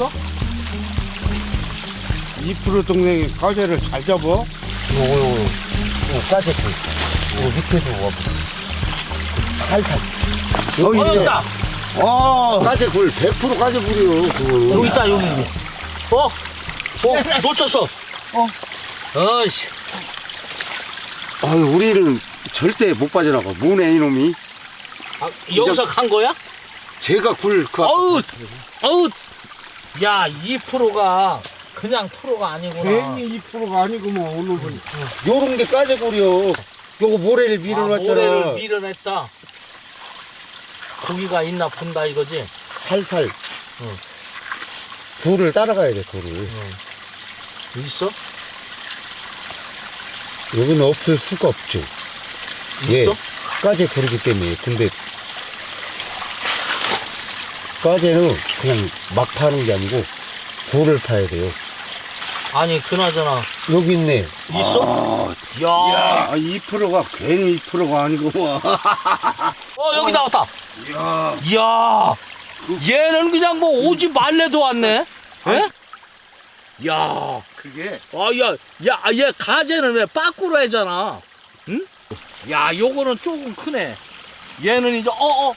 있어? 2% 동생이 가재를 잘 잡아. 요거 요거 요 까지 그요 밑에서 와 살살 어, 여기 있다. 아, 까지 굴100% 까지 굴이요 그거 여기 있다, 여기, 여기. 어? 어, 놓쳤어. 어. 어이씨. 아유 우리는 절대 못 빠져나가 뭐네 이놈이 아, 여기서 간 거야? 제가 굴그 어우, 어우. 야, 2%가 그냥 프로가 아니구나. 괜히 2%가 아니구만, 오늘은. 요런 게 굴이요 요거 모래를 아, 밀어놨잖아 모래를 밀어냈다. 고기가 있나 본다 이거지? 살살 응. 굴을 따라가야 돼 굴을 있어? 여기는 없을 수가 없죠 예. 있어? 까지 굴이기 때문에 근데 까지는 그냥 막 파는 게 아니고 굴을 파야 돼요 아니, 그나저나. 여기 있네 있어? 야. 야, 2%가 괜히 2%가 아니구만. 어, 여기 나왔다. 야, 이야. 얘는 그냥 뭐 오지 말래도 왔네. 예? 야. 그게 아, 야, 야, 얘 가재는 왜 빠꾸로 해잖아. 응? 야, 요거는 조금 크네. 얘는 이제, 어, 어.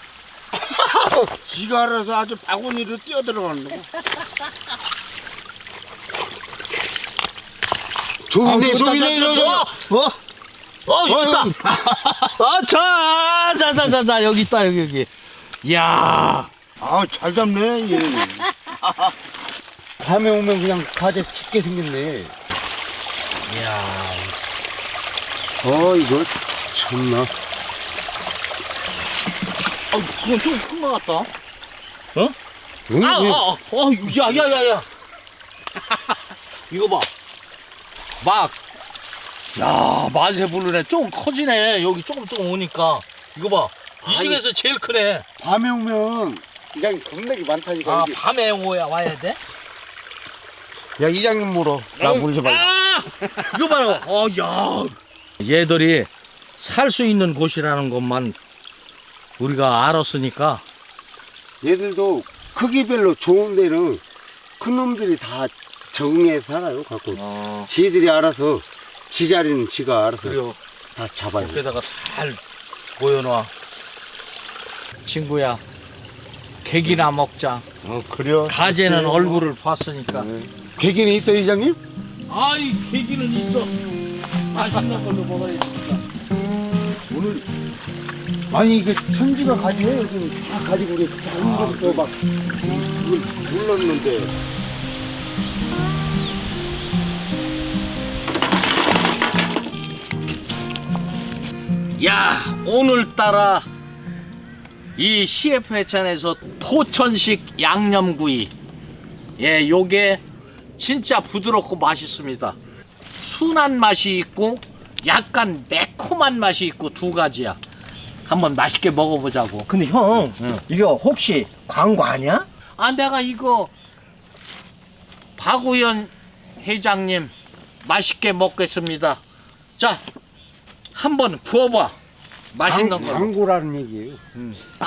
지가 알아서 아주 바구니로 뛰어들어가는 거. 저, 저, 저기 어? 어, 여기 있다. 아, 자, 자, 자, 자, 자, 여기 있다, 여기, 여기. 이야. 아, 잘 잡네, 얘. 밤에 오면 그냥 가재 죽게 생겼네 이야. 어 이거 참나 아, 그건 좀큰것 같다. 응? 아, 왜- 아, 아, 어, 야, 야, 야, 야. 이거 봐. 막. 야, 만세 부르네. 좀 커지네. 여기 조금 조금 오니까. 이거 봐. 이 아니. 중에서 제일 크네. 밤에 오면, 이장님 겁나게 많다니까 아, 이게. 밤에 오야 와야 돼? 야 이장님 물어 나 물지 말고 아! 이거 봐요. 어, 야. 얘들이 살 수 있는 곳이라는 것만 우리가 알았으니까. 얘들도 크기별로 좋은 데는 큰 놈들이 다 적응해서 살아요 갖고 어, 지들이 알아서 지 자리는 지가 알아서 그래요. 다 잡아요 여기다가 잘 보여놔. 친구야, 개기나 먹자. 어, 그래요. 가재는 얼굴을 봤으니까. 괴기는 있어요 이장님? 아이, 개기는 있어. 맛있는 걸로 먹어야지. 오늘 아니 이게 천지가 가지예요 여기 다 가지고 우리 작은 거부터 막 눌렀는데. 야, 오늘따라 이 CF 회찬에서 포천식 양념구이. 예, 요게 진짜 부드럽고 맛있습니다. 순한 맛이 있고 약간 매콤한 맛이 있고 두 가지야. 한번 맛있게 먹어보자고. 근데 형, 응. 이거 혹시 광고 아니야? 아, 내가 이거 박우현 회장님 맛있게 먹겠습니다. 자, 한번 구워봐. 맛있는 거. 광고라는 얘기예요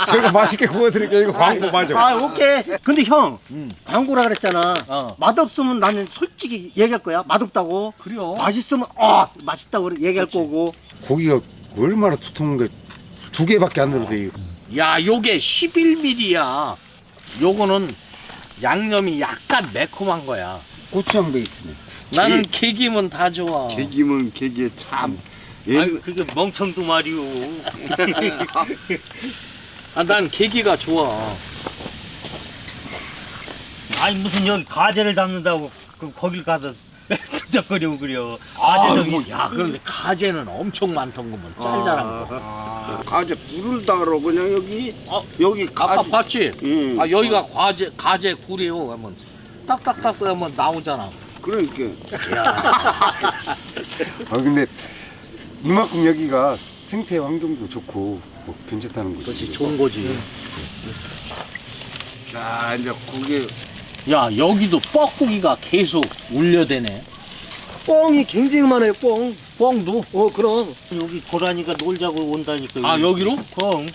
제가 맛있게 구워드릴게요. 이거 광고 맞아. 아, 오케이. 근데 형, 음. 광고라 그랬잖아. 어. 맛없으면 나는 솔직히 얘기할 거야. 맛없다고. 그래요. 맛있으면, 아, 맛있다고 얘기할 거고. 고기가 얼마나 두툼한 게 두 개밖에 안 들어서 이거 야, 요게 11mm야. 요거는 양념이 약간 매콤한 거야. 고추장 베이스네 나는 개김은 다 좋아. 개기면 개기에 참. 얘, 아유, 그게 멍청도 말이오. 아, 난 개기가 좋아. 아니, 무슨 여기 가재를 담는다고 그, 거길 가서 끈적거리고 그려. 아, 가재도 뭐, 있 야, 그런데 가재는 엄청 많던구먼. 짤짤한 거. 아, 가재 부른다 그러 그냥 여기. 어, 여기 아까 가재. 봤지? 응. 아, 여기가 과제, 가재 굴이요. 하면 딱딱딱 하면 나오잖아. 그러니까. 아 근데 이만큼 여기가 생태 환경도 좋고 뭐 괜찮다는 거지 그렇지, 좋은 거지. 자, 이제 고기. 야, 여기도 뻐꾸기가 계속 울려대네. 뻥이 굉장히 많아요, 뻥. 뻥도? 어, 그럼. 여기 고라니가 놀자고 온다니까. 아, 여기로? 그럼.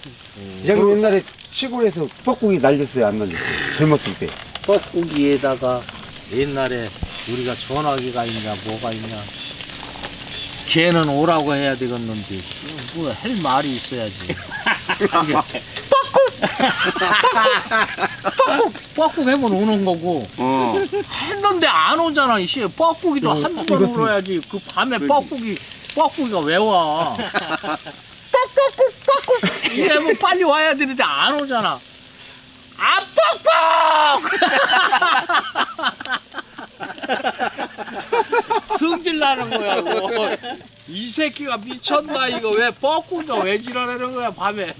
이장님 옛날에 시골에서 뻐꾸기 날렸어요 안 날렸어요 젊었을 때 뻐꾸기에다가 옛날에 우리가 전화기가 있냐 뭐가 있냐 걔는 오라고 해야 되겠는데 뭐 할 말이 있어야지 뻐꾹 뻐꾹 하면 오는 거고 어. 했는데 안 오잖아 이씨 뻐꾸기도 한두 번 울어야지. 그 밤에 뻐꾸기 뻐꾸기가 왜 와? 뻐꾸꾸 뻐꾸. 이게 뭐 빨리 와야 되는데 안 오잖아. 아 뻐꾸! 승질 나는 거야 이거 이 새끼가 미쳤나 이거. 왜 뻐꾸기가 왜 지랄하는 거야 밤에.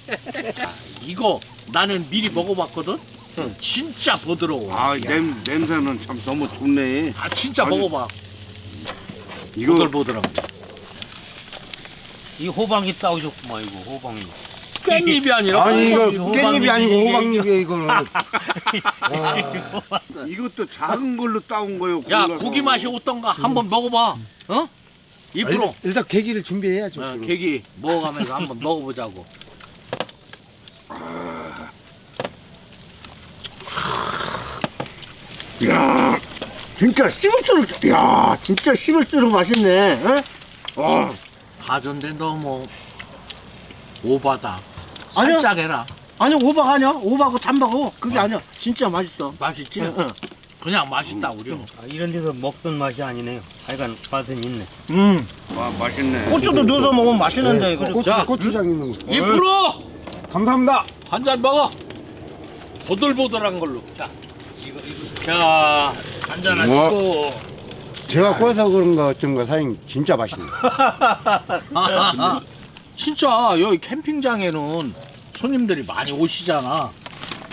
이거 나는 미리 먹어봤거든 진짜 부드러워 아, 냄, 냄새는 참 너무 좋네. 아 진짜 아니, 먹어봐. 이거 보더라고. 이 호박이 따오셨구만 이거 호박이. 깻잎이 아니라 아니 이거. 깻잎이 아니고 호박잎이야 이거는. 이것도 작은 걸로 따온 거예요. 야 골라서. 고기 맛이 어떤가 한번 먹어봐. 어? 입으로. 일단 계기를 준비해야죠. 어, 지금. 계기 먹어가면서 한번 먹어보자고. 야, 진짜 씹을수록, 야, 진짜 씹을수록 맛있네. 어? 와, 가전데 너무 오바다. 아니야. 살짝 해라. 아니 오박 아니야? 오박하고 잠박하고 그게 아니야. 진짜 맛있어. 맛있지? 응, 응. 그냥 맛있다 우리. 아, 이런 데서 먹던 맛이 아니네요. 하여간 맛은 있네. 음, 와, 맛있네. 고추도 넣어서 먹으면 맛있는데 네, 이거. 고추, 자. 고추장 있는 거. 입으로 감사합니다. 한 잔 먹어. 보들보들한 걸로. 자. 자, 한잔 하시고. 제가 꼬서 그런가 어쩐가 사장님 진짜 맛있네. 진짜 여기 캠핑장에는 손님들이 많이 오시잖아.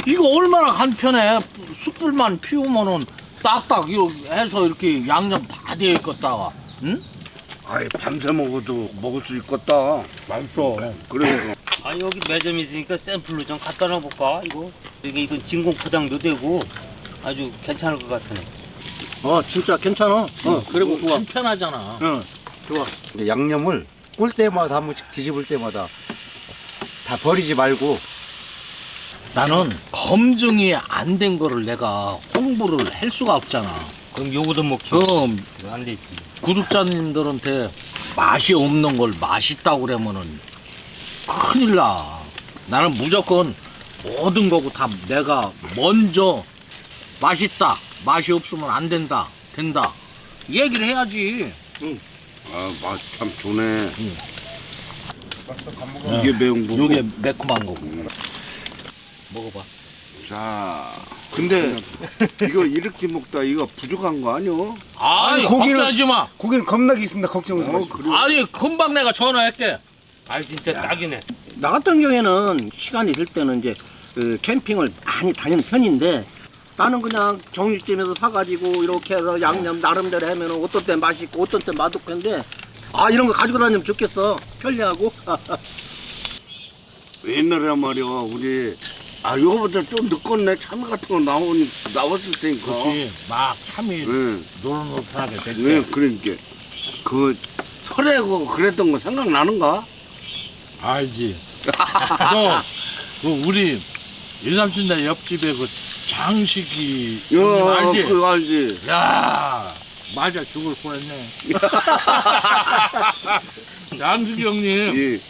이거 얼마나 간편해. 숯불만 피우면은 딱딱 이거 해서 이렇게 양념 다 되어 있겠다가. 응? 아이, 밤새 먹어도 먹을 수 있겠다. 맛있어. 그래서. 아 여기 매점 있으니까 샘플로 좀 갖다 놔볼까 이거? 이게 이건 진공 포장도 되고 아주 괜찮을 것 같으네. 어, 진짜 괜찮아. 어, 그리고 간편하잖아. 응. 근데 양념을 꿀 때마다 한 번씩 뒤집을 때마다 다 버리지 말고 나는 검증이 안 된 거를 내가 홍보를 할 수가 없잖아. 그럼 요거도 먹지. 그럼 안 되지. 구독자님들한테 맛이 없는 걸 맛있다고 그러면은 큰일 나. 나는 무조건 모든 거고 다 내가 먼저 맛있다. 맛이 없으면 안 된다. 된다. 얘기를 해야지. 아, 맛 참 좋네. 응. 이게 매운 거고. 요게 매콤한 거고. 먹어봐. 자, 근데 이거 이렇게 먹다 이거 부족한 거 아니요? 아니, 고기는- 걱정하지 마. 고기는 겁나게 있습니다. 걱정하지 어, 마시고. 아니, 금방 내가 전화할게. 아 진짜 딱이네. 나 같은 경우에는 시간이 될 때는 이제 그 캠핑을 많이 다니는 편인데 나는 그냥 정육점에서 사가지고 이렇게 해서 양념 나름대로 하면 어떤 때 맛있고 어떤 때 맛없는데 아 이런 거 가지고 다니면 좋겠어 편리하고 옛날에 말이야, 우리 아, 이거보다 좀 늦었네. 참외 같은 거 나오니 나왔을 테니까. 그렇지. 막 참이 네, 노릇노릇하게 됐지. 네, 그러니까 그 설에 그 그랬던 거 생각나는가? 알지. 너, 그 우리 일삼촌네 옆집에 그 장식이 형님 야, 알지? 그 알지. 야, 맞아 죽을 뻔했네. 장식이 형님 예,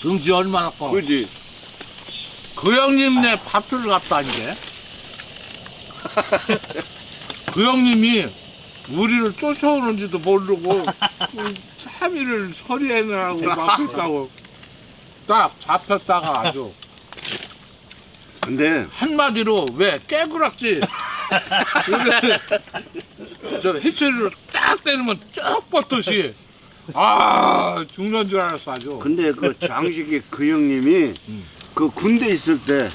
등지 얼마나 커? 그지. 그 형님네 밭을 갔다 이게. 그 형님이 우리를 쫓아오는지도 모르고 그 참이를 서리해내라고 막 했다고 딱 잡혔다가 아주 근데 한마디로 왜 깨구락지? 저 해처리로 딱 때리면 쭉 뻗듯이. 아 죽는 줄 알았어 아주. 근데 그 장식이 그 형님이 그 군대 있을 때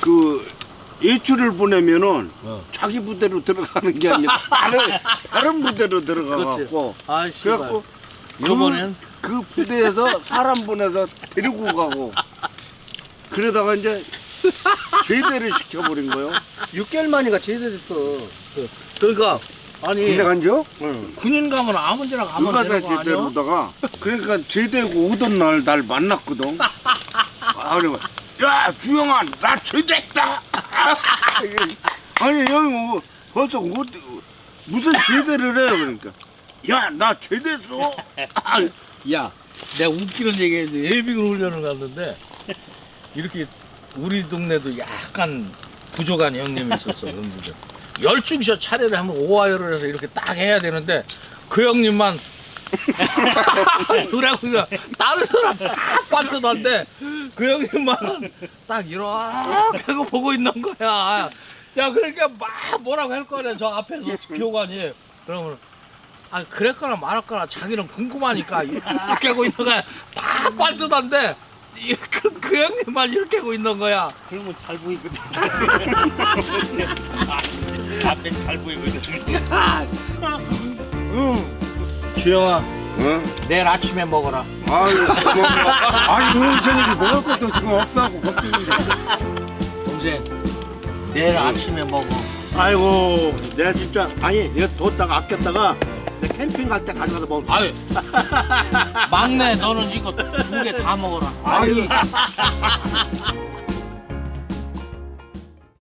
그 예출을 보내면은 어. 자기 부대로 들어가는 게 아니라 다른 다른 부대로 들어가 갖고 아 그래갖고 이번엔? 그 부대에서 사람 보내서 데리고 가고 그러다가 이제 제대를 시켜버린 거요. 6개월 만이가 제대됐어 그러니까 아니 군대 간죠? 군인 가면 아무 데나 가면 의가다 되는 거 아니야? 제대로다가 그러니까 제대고 오던 날 날 만났거든. 아 그래 야 주영아 나 제대했다. 아니 형이 뭐 벌써 뭐, 무슨 제대를 해 그러니까 야 나 제대했어 아, 야, 내가 웃기는 얘기했는데 예비군 훈련을 갔는데 이렇게 우리 동네도 약간 부족한 형님이 있었어. 형님들. 열중셔 차례를 하면 오하열을 해서 이렇게 딱 해야 되는데 그 형님만 그래고 다른 사람 다 빠뜨던데 그 형님만 딱 이렇게 하고 보고 있는 거야. 야 그러니까 막 뭐라고 할 거냐 저 앞에서 교관이 그러면 아 그랬거나 말았거나 자기는 궁금하니까 이렇게 하고 있는 거야 다 빠뜨던데 그, 그 형님만 이렇게 하고 있는 거야 그러면 잘 보이거든. 앞에 잘 보이거든. 주영아 어? 내일 아침에 먹어라 아유. 아니, 오늘 저녁에 먹을 것도 지금 없다고 걱정인데. 동생 내일 아침에 먹어 아이고 내가 진짜 아니 이거 뒀다가 아꼈다가 내 캠핑 갈 때 가져가서 먹을 아유. 막내 너는 이거 두 개 다 먹어라. 아니,